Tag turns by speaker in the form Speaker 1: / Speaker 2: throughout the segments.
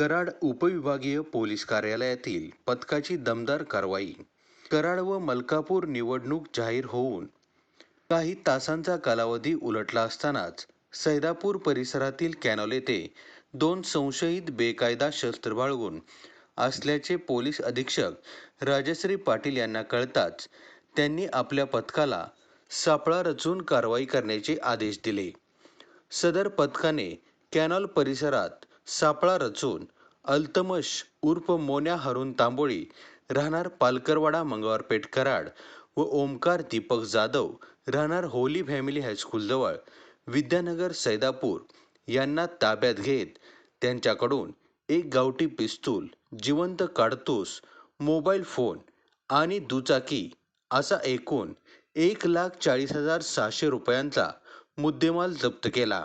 Speaker 1: कराड उपविभागीय पोलीस कार्यालयातील पथकाची दमदार कारवाई. कराड व मलकापूर निवडणूक जाहीर होऊन काही तासांचा कालावधी उलटला असतानाच सैदापूर परिसरातील कॅनॉल येथे दोन संशयित बेकायदा शस्त्र बाळगून असल्याचे पोलीस अधीक्षक राजश्री पाटील यांना कळताच त्यांनी आपल्या पथकाला सापळा रचून कारवाई करण्याचे आदेश दिले. सदर पथकाने कॅनॉल परिसरात सापळा रचून अल्तमश उर्फ मोन्या हरून तांबोळी राहणार पालकरवाडा मंगळवारपेठ कराड व ओमकार दीपक जाधव राहणार होली फॅमिली हायस्कूलजवळ विद्यानगर सैदापूर यांना ताब्यात घेत त्यांच्याकडून एक गावठी पिस्तूल जिवंत काडतूस मोबाईल फोन आणि दुचाकी असा एकूण एक लाख चाळीस हजार सहाशे रुपयांचा मुद्देमाल जप्त केला.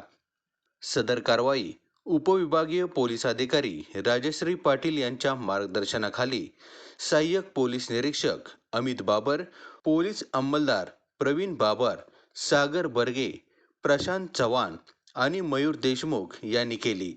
Speaker 1: सदर कारवाई उपविभागीय पोलीस अधिकारी राजश्री पाटील यांच्या मार्गदर्शनाखाली सहाय्यक पोलीस निरीक्षक अमित बाबर पोलीस अंमलदार प्रवीण बाबर सागर बर्गे प्रशांत चव्हाण आणि मयूर देशमुख यांनी केली.